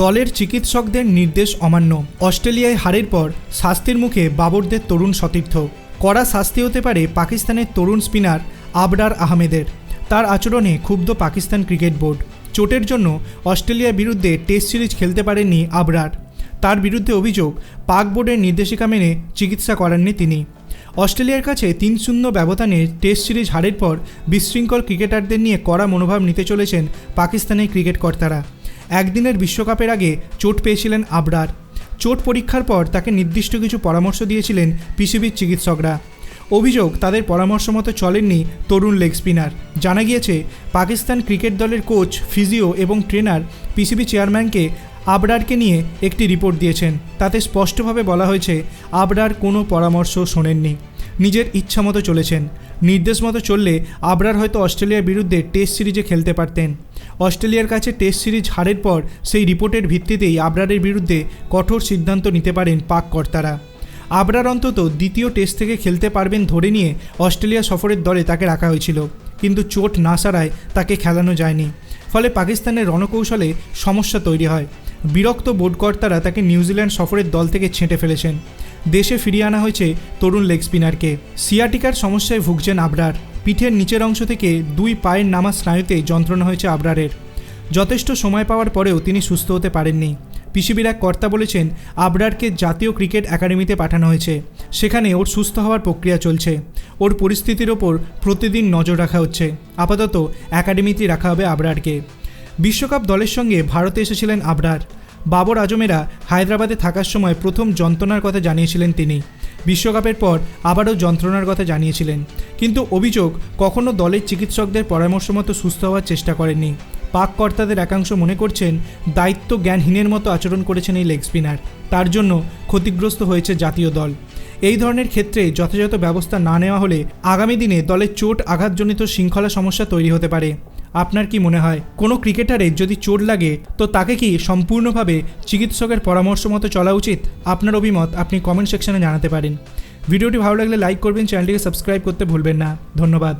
দলের চিকিৎসকদের নির্দেশ অমান্য। অস্ট্রেলিয়ায় হারের পর শাস্তির মুখে বাবরদের তরুণ সতীর্থ। কড়া শাস্তি হতে পারে পাকিস্তানের তরুণ স্পিনার আবরার আহমেদের। তার আচরণে ক্ষুব্ধ পাকিস্তান ক্রিকেট বোর্ড। চোটের জন্য অস্ট্রেলিয়ার বিরুদ্ধে টেস্ট সিরিজ খেলতে পারেননি আবরার। তার বিরুদ্ধে অভিযোগ, পাক বোর্ডের নির্দেশিকা মেনে চিকিৎসা করাননি তিনি। অস্ট্রেলিয়ার কাছে তিন শূন্য ব্যবধানে টেস্ট সিরিজ হারের পর বিশৃঙ্খল ক্রিকেটারদের নিয়ে কড়া মনোভাব নিতে চলেছেন পাকিস্তানের ক্রিকেট কর্তারা একদিনের বিশ্বকাপের আগে চোট পেয়েছিলেন আবরার। চোট পরীক্ষার পর তাকে নির্দিষ্ট কিছু পরামর্শ দিয়েছিলেন পিসিবির চিকিৎসকরা। অভিযোগ, তাদের পরামর্শ মতো চলেননি তরুণ লেগ স্পিনার। জানা গিয়েছে, পাকিস্তান ক্রিকেট দলের কোচ, ফিজিও এবং ট্রেনার পিসিবি চেয়ারম্যানকে আবরারকে নিয়ে একটি রিপোর্ট দিয়েছেন। তাতে স্পষ্টভাবে বলা হয়েছে, আবরার কোনো পরামর্শ শোনেননি। নিজের ইচ্ছা মতো চলেছেন। নির্দেশ মতো চললে আবরার হয়তো অস্ট্রেলিয়ার বিরুদ্ধে টেস্ট সিরিজে খেলতে পারতেন। অস্ট্রেলিয়ার কাছে টেস্ট সিরিজ হারের পর সেই রিপোর্টের ভিত্তিতেই আবরারের বিরুদ্ধে কঠোর সিদ্ধান্ত নিতে পারেন পাক কর্তারা। আবরার অন্তত দ্বিতীয় টেস্ট থেকে খেলতে পারবেন ধরে নিয়ে অস্ট্রেলিয়া সফরের দলে তাকে রাখা হয়েছিল। কিন্তু চোট না সারায় তাকে খেলানো যায়নি। ফলে পাকিস্তানের রণকৌশলে সমস্যা তৈরি হয়। বিরক্ত বোর্ডকর্তারা তাকে নিউজিল্যান্ড সফরের দল থেকে ছেঁটে ফেলেছেন। দেশে ফিরিয়ে আনা হয়েছে তরুণ লেগ স্পিনারকে। সিয়াটিকার সমস্যায় ভুগছেন আবরার। পিঠের নিচের অংশ থেকে দুই পায়ের নামা স্নায়ুতে যন্ত্রণা হয়েছে আবরারের। যথেষ্ট সময় পাওয়ার পরেও তিনি সুস্থ হতে পারেননি। পিসিবির এক কর্তা বলেছেন, আবরারকে জাতীয় ক্রিকেট একাডেমিতে পাঠানো হয়েছে। সেখানে ওর সুস্থ হওয়ার প্রক্রিয়া চলছে। ওর পরিস্থিতির ওপর প্রতিদিন নজর রাখা হচ্ছে। আপাতত একাডেমিতেই রাখা হবে আবরারকে। বিশ্বকাপ দলের সঙ্গে ভারতে এসেছিলেন আবরার। বাবর আজমেরা হায়দ্রাবাদে থাকার সময় প্রথম যন্ত্রণার কথা জানিয়েছিলেন তিনি। বিশ্বকাপের পর আবারও যন্ত্রণার কথা জানিয়েছিলেন। কিন্তু অভিযোগ, কখনো দলের চিকিৎসকদের পরামর্শ মতো সুস্থ হওয়ার চেষ্টা করেননি। পাক কর্তাদের একাংশ মনে করছেন, দায়িত্ব জ্ঞানহীনের মতো আচরণ করেছেন এই লেগ স্পিনার। তার জন্য ক্ষতিগ্রস্ত হয়েছে জাতীয় দল। এই ধরনের ক্ষেত্রে যথাযথ ব্যবস্থা না নেওয়া হলে আগামী দিনে দলের চোট আঘাতজনিত শৃঙ্খলা সমস্যা তৈরি হতে পারে। আপনার কি মনে হয়, কোনো ক্রিকেটারের যদি চোট লাগে, তো তাকে কি সম্পূর্ণভাবে চিকিৎসকের পরামর্শ মতো চলা উচিত? আপনার অভিমত আপনি কমেন্ট সেকশনে জানাতে পারেন। ভিডিওটি ভালো লাগলে লাইক করবেন, চ্যানেলটিকে সাবস্ক্রাইব করতে ভুলবেন না। ধন্যবাদ।